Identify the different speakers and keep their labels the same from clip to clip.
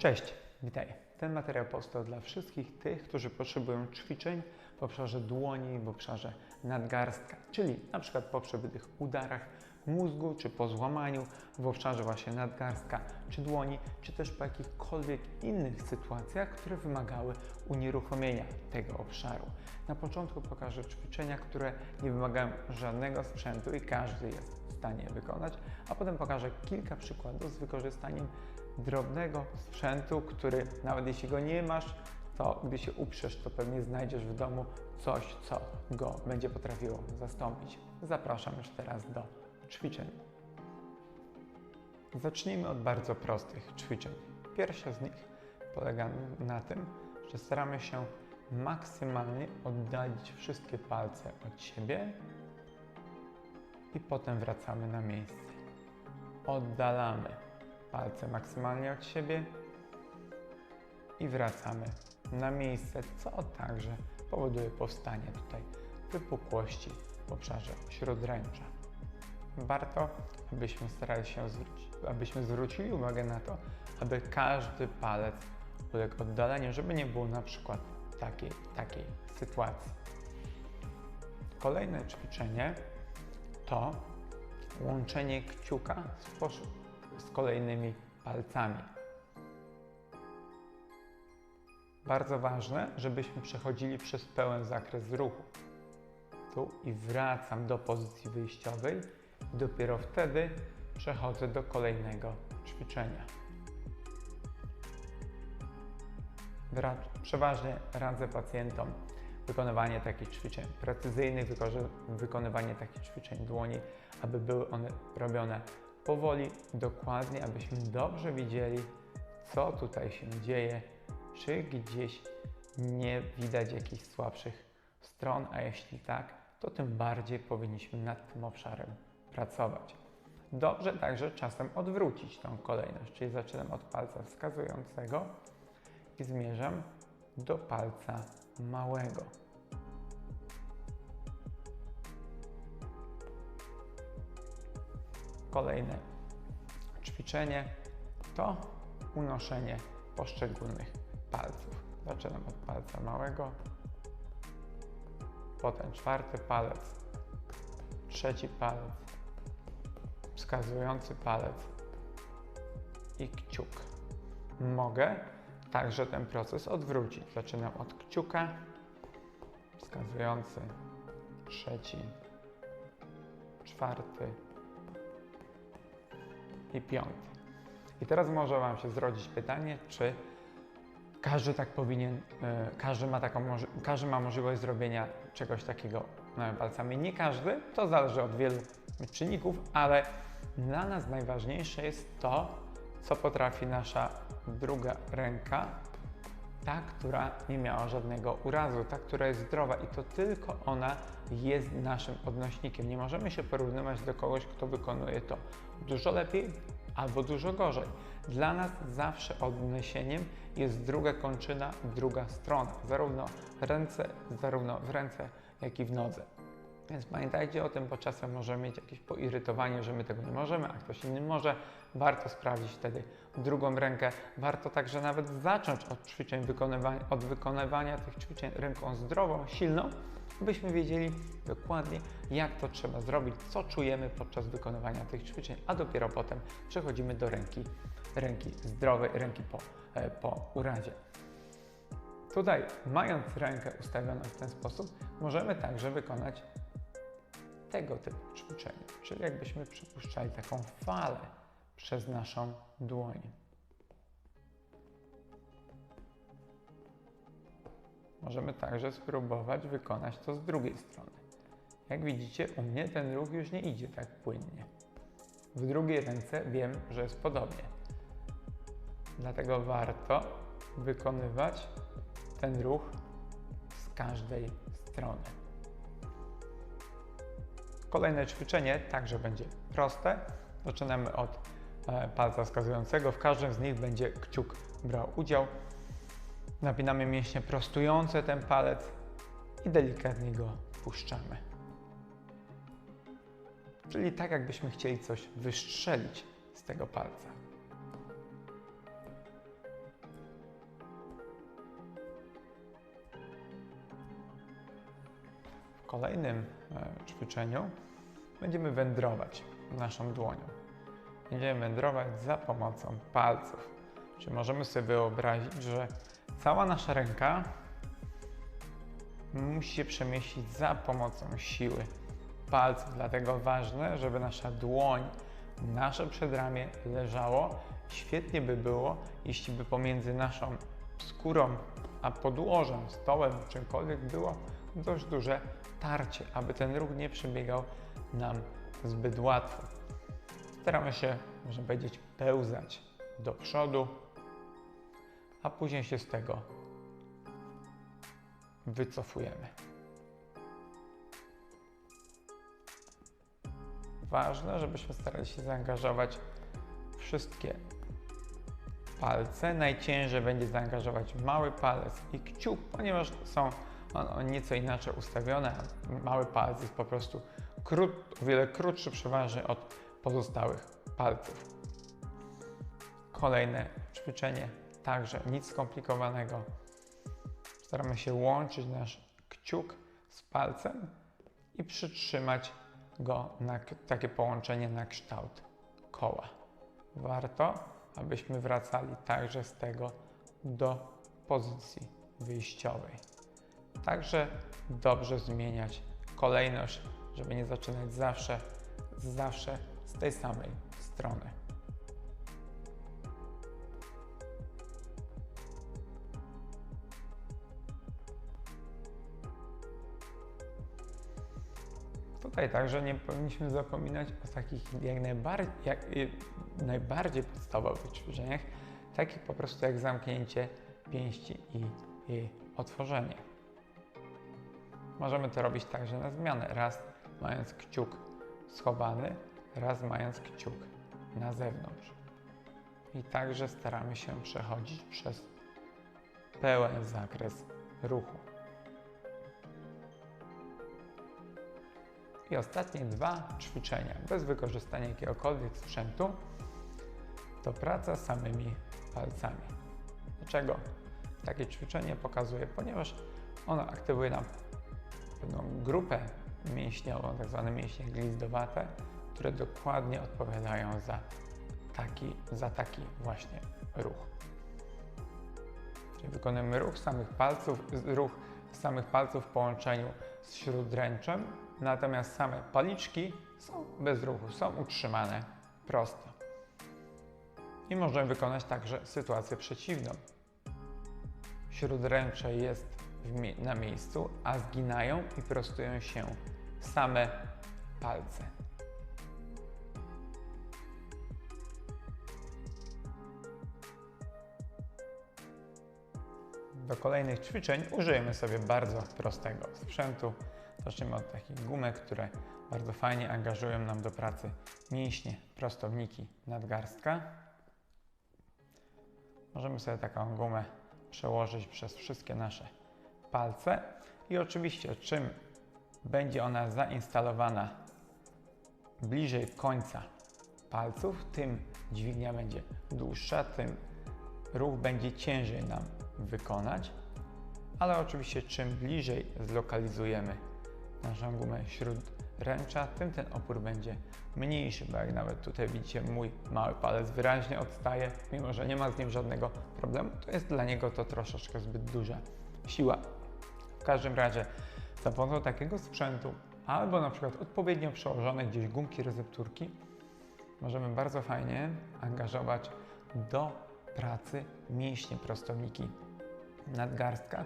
Speaker 1: Cześć, witaj. Ten materiał powstał dla wszystkich tych, którzy potrzebują ćwiczeń w obszarze dłoni, w obszarze nadgarstka, czyli na przykład po przebitych udarach mózgu, czy po złamaniu w obszarze właśnie nadgarstka, czy dłoni, czy też po jakichkolwiek innych sytuacjach, które wymagały unieruchomienia tego obszaru. Na początku pokażę ćwiczenia, które nie wymagają żadnego sprzętu i każdy jest w stanie je wykonać, a potem pokażę kilka przykładów z wykorzystaniem drobnego sprzętu, który nawet jeśli go nie masz, to gdy się uprzesz, to pewnie znajdziesz w domu coś, co go będzie potrafiło zastąpić. Zapraszam już teraz do ćwiczeń. Zacznijmy od bardzo prostych ćwiczeń. Pierwsze z nich polega na tym, że staramy się maksymalnie oddalić wszystkie palce od siebie i potem wracamy na miejsce. Oddalamy palce maksymalnie od siebie i wracamy na miejsce, co także powoduje powstanie tutaj wypukłości w obszarze śródręcza. Warto, abyśmy starali się zwrócić, abyśmy zwrócili uwagę na to, aby każdy palec uległ oddaleniu, żeby nie było na przykład takiej, takiej sytuacji. Kolejne ćwiczenie to łączenie kciuka z, z kolejnymi palcami. Bardzo ważne, żebyśmy przechodzili przez pełen zakres ruchu. Tu i wracam do pozycji wyjściowej. Dopiero wtedy przechodzę do kolejnego ćwiczenia. Przeważnie radzę pacjentom wykonywanie takich ćwiczeń precyzyjnych, wykonywanie takich ćwiczeń dłoni, aby były one robione powoli, dokładnie, abyśmy dobrze widzieli, co tutaj się dzieje, czy gdzieś nie widać jakichś słabszych stron, a jeśli tak, to tym bardziej powinniśmy nad tym obszarem pracować. Dobrze także czasem odwrócić tą kolejność, czyli zaczynam od palca wskazującego i zmierzam do palca małego. Kolejne ćwiczenie to unoszenie poszczególnych palców. Zaczynam od palca małego, potem czwarty palec, trzeci palec, wskazujący palec i kciuk. Mogę także ten proces odwrócić. Zaczynam od kciuka, wskazujący, trzeci, czwarty i piąty. I teraz może Wam się zrodzić pytanie, czy każdy tak powinien, e, każdy ma, taką, każdy ma możliwość zrobienia czegoś takiego palcami. Nie każdy, to zależy od wielu czynników, ale dla nas najważniejsze jest to, co potrafi nasza druga ręka, ta, która nie miała żadnego urazu, ta, która jest zdrowa i to tylko ona jest naszym odnośnikiem. Nie możemy się porównywać do kogoś, kto wykonuje to dużo lepiej albo dużo gorzej. Dla nas zawsze odniesieniem jest druga kończyna, druga strona, zarówno ręce, zarówno w ręce, jak i w nodze. Więc pamiętajcie o tym, bo czasem możemy mieć jakieś poirytowanie, że my tego nie możemy, a ktoś inny może. Warto sprawdzić wtedy drugą rękę. Warto także nawet zacząć od ćwiczeń wykonywania, od wykonywania tych ćwiczeń ręką zdrową, silną, byśmy wiedzieli dokładnie, jak to trzeba zrobić, co czujemy podczas wykonywania tych ćwiczeń, a dopiero potem przechodzimy do ręki, ręki zdrowej, ręki po, e, po urazie. Tutaj, mając rękę ustawioną w ten sposób, możemy także wykonać tego typu ćwiczenie, czyli jakbyśmy przypuszczali taką falę przez naszą dłoń. Możemy także spróbować wykonać to z drugiej strony. Jak widzicie, u mnie ten ruch już nie idzie tak płynnie. W drugiej ręce wiem, że jest podobnie. Dlatego warto wykonywać ten ruch z każdej strony. Kolejne ćwiczenie także będzie proste. Zaczynamy od e, palca wskazującego. W każdym z nich będzie kciuk brał udział. Napinamy mięśnie prostujące ten palec i delikatnie go puszczamy. Czyli tak, jakbyśmy chcieli coś wystrzelić z tego palca. Kolejnym e, ćwiczeniu będziemy wędrować naszą dłonią. Będziemy wędrować za pomocą palców. Czy możemy sobie wyobrazić, że cała nasza ręka musi się przemieścić za pomocą siły palców. Dlatego ważne, żeby nasza dłoń, nasze przedramię leżało. Świetnie by było, jeśli by pomiędzy naszą skórą a podłożem, stołem, czymkolwiek było dość duże tarcie, aby ten ruch nie przebiegał nam zbyt łatwo. Staramy się, można powiedzieć, pełzać do przodu, a później się z tego wycofujemy. Ważne, żebyśmy starali się zaangażować wszystkie palce. Najciężej będzie zaangażować mały palec i kciuk, ponieważ są one nieco inaczej ustawione. Mały palec jest po prostu krót, o wiele krótszy przeważnie od pozostałych palców. Kolejne ćwiczenie, także nic skomplikowanego. Staramy się łączyć nasz kciuk z palcem i przytrzymać go na takie połączenie na kształt koła. Warto, abyśmy wracali także z tego do pozycji wyjściowej. Także dobrze zmieniać kolejność, żeby nie zaczynać zawsze, zawsze z tej samej strony. Tutaj także nie powinniśmy zapominać o takich jak najbardziej, jak, najbardziej podstawowych ćwiczeniach, takich po prostu jak zamknięcie pięści i otworzenie. Możemy to robić także na zmianę, raz mając kciuk schowany, raz mając kciuk na zewnątrz. I także staramy się przechodzić przez pełen zakres ruchu. I ostatnie dwa ćwiczenia bez wykorzystania jakiegokolwiek sprzętu to praca samymi palcami. Dlaczego takie ćwiczenie pokazuję? Ponieważ ono aktywuje nam pewną grupę mięśniową, tak zwane mięśnie glizdowate, które dokładnie odpowiadają za taki, za taki właśnie ruch. Czyli wykonujemy ruch samych palców, ruch samych palców w połączeniu z śródręczem, natomiast same paliczki są bez ruchu, są utrzymane prosto. I możemy wykonać także sytuację przeciwną. Śródręcze jest na miejscu, a zginają i prostują się same palce. Do kolejnych ćwiczeń użyjemy sobie bardzo prostego sprzętu. Zaczniemy od takich gumek, które bardzo fajnie angażują nam do pracy mięśnie, prostowniki, nadgarstka. Możemy sobie taką gumę przełożyć przez wszystkie nasze palce i oczywiście czym będzie ona zainstalowana bliżej końca palców, tym dźwignia będzie dłuższa, tym ruch będzie ciężej nam wykonać, ale oczywiście czym bliżej zlokalizujemy naszą gumę śródręcza, tym ten opór będzie mniejszy, bo jak nawet tutaj widzicie mój mały palec wyraźnie odstaje, mimo że nie ma z nim żadnego problemu, to jest dla niego to troszeczkę zbyt duża siła. W każdym razie za pomocą takiego sprzętu albo na przykład odpowiednio przełożone gdzieś gumki recepturki możemy bardzo fajnie angażować do pracy mięśnie prostowniki nadgarstka,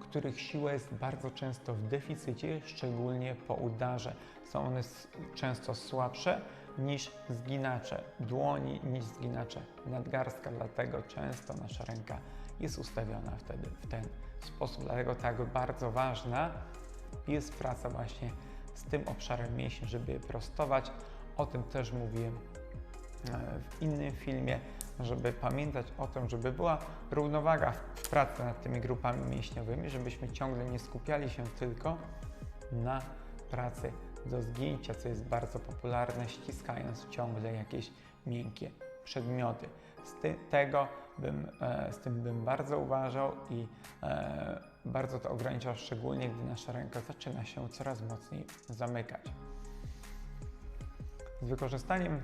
Speaker 1: których siła jest bardzo często w deficycie, szczególnie po udarze. Są one często słabsze niż zginacze dłoni, niż zginacze nadgarstka, dlatego często nasza ręka jest ustawiona wtedy w ten sposób. Dlatego tak bardzo ważna jest praca właśnie z tym obszarem mięśni, żeby je prostować. O tym też mówiłem e, w innym filmie, żeby pamiętać o tym, żeby była równowaga w pracy nad tymi grupami mięśniowymi, żebyśmy ciągle nie skupiali się tylko na pracy do zgięcia, co jest bardzo popularne, ściskając ciągle jakieś miękkie przedmioty. Z ty tego bym, e, z tym bym bardzo uważał i e, bardzo to ogranicza, szczególnie gdy nasza ręka zaczyna się coraz mocniej zamykać. Z wykorzystaniem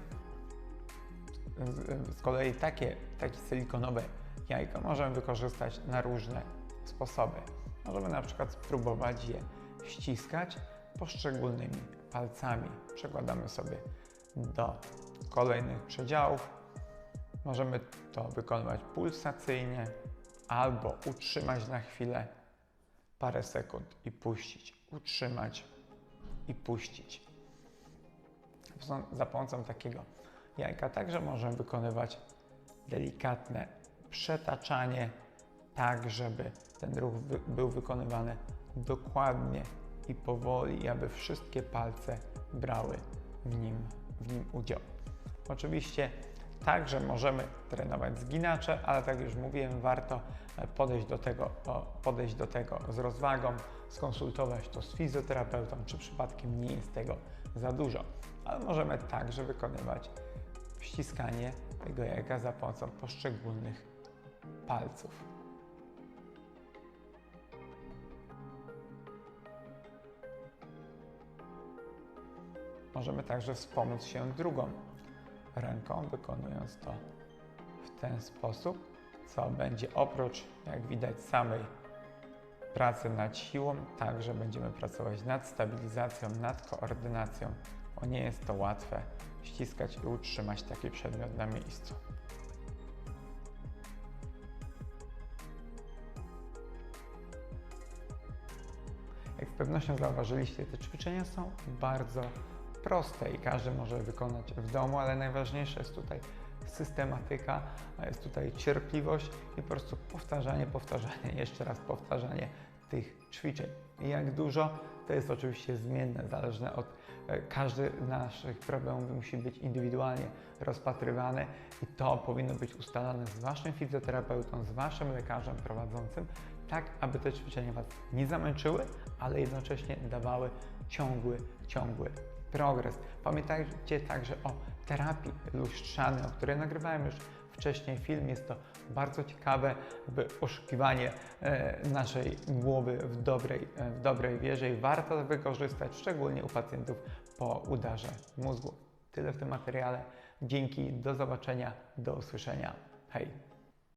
Speaker 1: z, z kolei takie, takie silikonowe jajka możemy wykorzystać na różne sposoby. Możemy na przykład spróbować je ściskać poszczególnymi palcami. Przekładamy sobie do kolejnych przedziałów. Możemy to wykonywać pulsacyjnie albo utrzymać na chwilę parę sekund i puścić. Utrzymać i puścić. Za pomocą takiego jajka także możemy wykonywać delikatne przetaczanie, tak żeby ten ruch wy był wykonywany dokładnie i powoli, aby wszystkie palce brały w nim, w nim udział. Oczywiście także możemy trenować zginacze, ale tak już mówiłem, warto podejść do tego, podejść do tego z rozwagą, skonsultować to z fizjoterapeutą, czy przypadkiem nie jest tego za dużo. Ale możemy także wykonywać ściskanie tego jajka za pomocą poszczególnych palców. Możemy także wspomóc się drugą ręką, wykonując to w ten sposób, co będzie oprócz, jak widać, samej pracy nad siłą, także będziemy pracować nad stabilizacją, nad koordynacją, bo nie jest to łatwe ściskać i utrzymać taki przedmiot na miejscu. Jak z pewnością zauważyliście, te ćwiczenia są bardzo proste i każdy może wykonać w domu, ale najważniejsze jest tutaj systematyka, jest tutaj cierpliwość i po prostu powtarzanie, powtarzanie, jeszcze raz powtarzanie tych ćwiczeń. I jak dużo, to jest oczywiście zmienne, zależne od e, każdy naszych problemów musi być indywidualnie rozpatrywany i to powinno być ustalane z Waszym fizjoterapeutą, z Waszym lekarzem prowadzącym, tak aby te ćwiczenia Was nie zamęczyły, ale jednocześnie dawały ciągły, ciągły progres. Pamiętajcie także o terapii lustrzanej, o której nagrywałem już wcześniej film. Jest to bardzo ciekawe oszukiwanie e, naszej głowy w dobrej, e, w dobrej wierze i warto to wykorzystać, szczególnie u pacjentów po udarze mózgu. Tyle w tym materiale. Dzięki, do zobaczenia, do usłyszenia. Hej!